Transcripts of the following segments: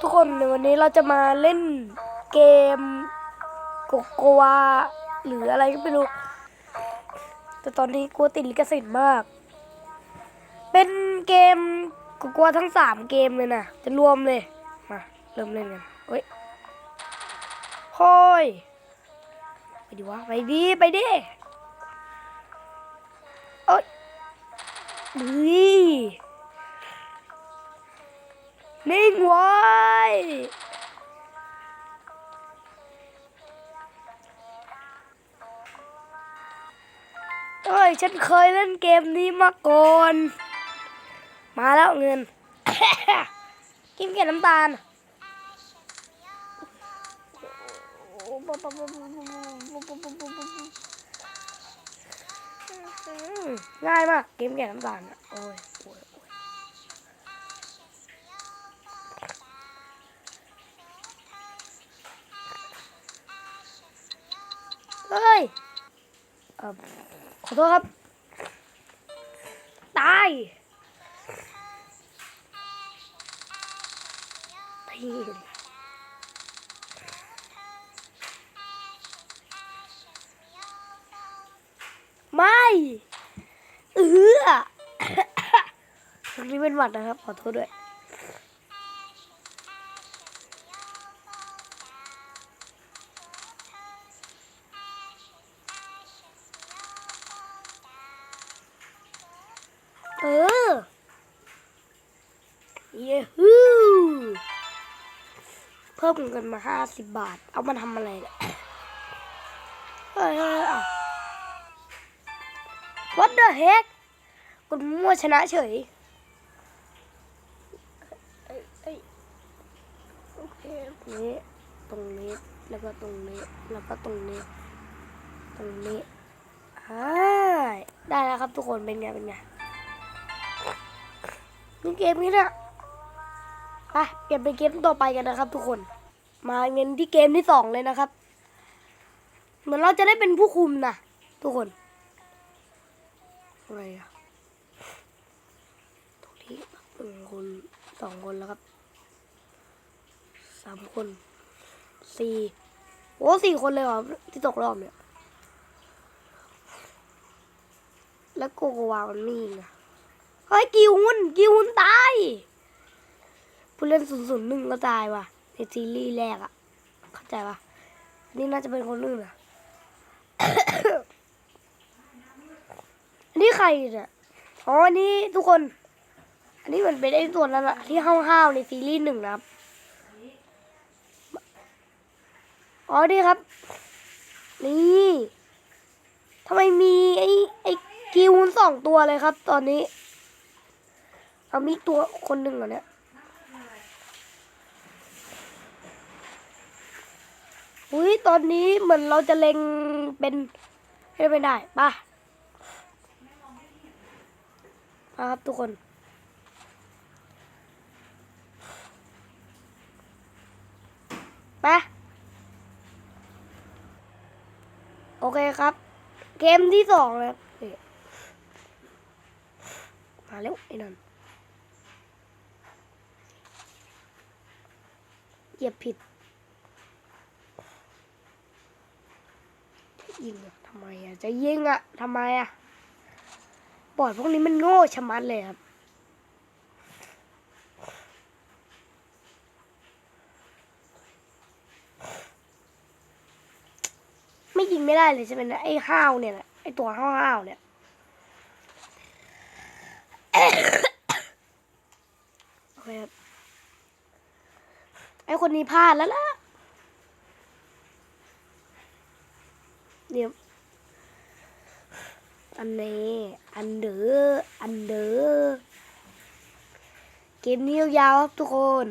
ทุกคนในวันนี้เราจะมาเล่นเกมโกโกวาหรืออะไรก็ไม่รู้ แต่ตอนนี้กลัวติดลิขสิทธิ์มาก เป็นเกมโกโกวาทั้งสามเกมเลยนะจะรวมเลยมาเริ่มเล่นกันเฮ้ยโฮ้ยไปดิวะไปดิไปดิเอ้ยดี นิ่งไว้ เอ้ย ฉันเคยเล่นเกมนี้มาก่อน มาแล้วเงิน กินเกล็ดน้ำตาลง่ายมาก เกมแก่น้ำตาลอะโอ้ย เฮ้ยขอโทษครับ ตายพี่ไม่ เออตรงนี้เป็นหวัดนะครับ ขอโทษด้วย เออเย้ฮู้เพิ่มเงินมาห้าสิบบาท เอามาทำอะไรเนี่ยเฮ้ยเฮ้ยเอา What the heck คุณมั่วชนะเฉยโอเคตรงนี้ ตรงนี้ แล้วก็ตรงนี้ แล้วก็ตรงนี้ ตรงนี้อ่าได้แล้วครับทุกคน เป็นไง เป็นไง นี่เกมนี้นะไปเปลี่ยนเป็นเกมต่อไปกันนะครับ ทุกคน มาเงินที่เกมที่สองเลยนะครับ เหมือนเราจะได้เป็นผู้คุมนะทุกคนอะไรอะตรงนี้หนึ่งคนสองคนแล้วครับสามคนสี่โอ้สี่คนเลยเหรอที่ตกรอบเนี่ย แล้วโกโกวามันมีอีกนะ เฮ้ยกิวหุนกิวหุนตาย ผู้เล่นศูนย์ศูนย์หนึ่งก็ตายว่ะในซีรีส์แรกอะเข้าใจปะนี่น่าจะเป็นคนอื่นอะนนี้ใครเนี่ยอ๋อนนี้ทุกคน อันนี้มันเป็นไอ้ส่วนนั้นอะที่ห้าวๆในซีรีส์หนึ่งนะครับอ๋อนี่ครับ นี่ทำไมมีไอ้ไอ้กิวสองตัวเลยครับ ตอนนี้ เอามีตัวคนหนึ่งเหรอเนี่ยอุ้ยตอนนี้เหมือนเราจะเล็งเป็นให้ไม่ได้ป่ะมาครับทุกคน ไป โอเคครับ เกมที่สองนะครับมาแล้วไอ้นั่นเห ยียบผิดยิงอะทำไมอะจะยิงอะทำไมอะบอดพวกนี้มันโง่ชะมัดเลยครับไม่ยิงไม่ได้เลยใช่ไหมนี่ยไอ้ห้าวเนี่ยแหละไอ้ตัวห้าวห้าวเนี่ยโอเคครับ อ้คนนี้พลาดแล้วล่ะเดี๋ยวอันนี้อันเดอร์อันเดอร์เกมนี้ยาวครับทุกคน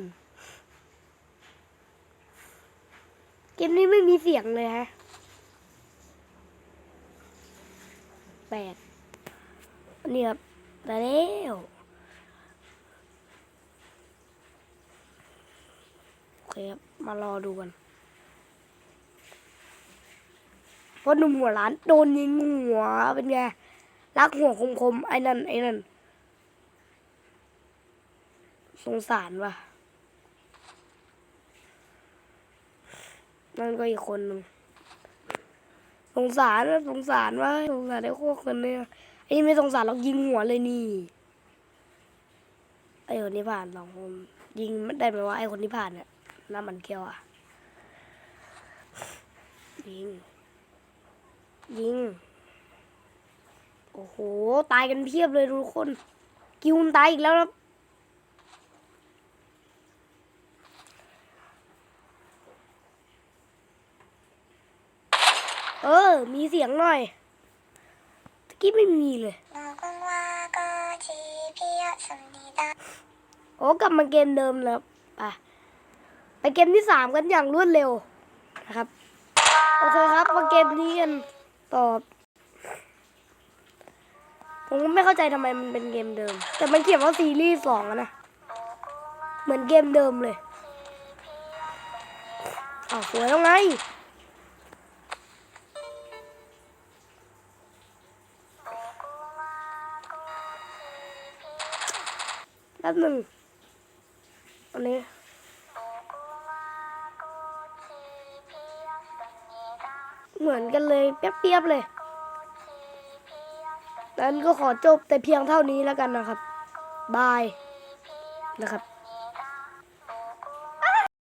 เกมนี้ไม่มีเสียงเลยฮะแปดอันนี้ครับได้แล้วโอเครับ มารอดูกันเพราะหนุ่มหัวร้านโดนยิงหัวเป็นไงรักหัวคมๆไอ้นั่นไอ้นั่นสงสารว่ะนั่นก็อีกคนหนึ่งสงสารนสงสารว่าสงสารไอ้พวกคนเนี่ยไอ้นี่ไม่สงสารหรอกยิงหัวเลยนี่ไอ้คนที่ผ่านสองคนยิงไม่ได้ไหมว่าไอ้คนที่ผ่านเนี่ย น้ำมันเคี้ยวอะ ยิง ยิง โอ้โห ตายกันเพียบเลยทุกคน กิวตายอีกแล้วนะเออ มีเสียงหน่อยตะกี้ไม่มีเลย โอ้ กลับมาเกมเดิมแล้วไป ไปเกมที่สามกันอย่างรวดเร็วนะครับ โอเคครับมาเกมนี้กันต่อผมก็ไม่เข้าใจทำไมมันเป็นเกมเดิม แต่มันเขียนว่าซีรีส์สองนะ เหมือนเกมเดิมเลยอ้าวสวยแล้วไงแป๊บหนึ่งอันนี้ เหมือนกันเลยเปรียบๆเลยนั้นก็ขอจบแต่เพียงเท่านี้แล้วกันนะครับ บายนะครับ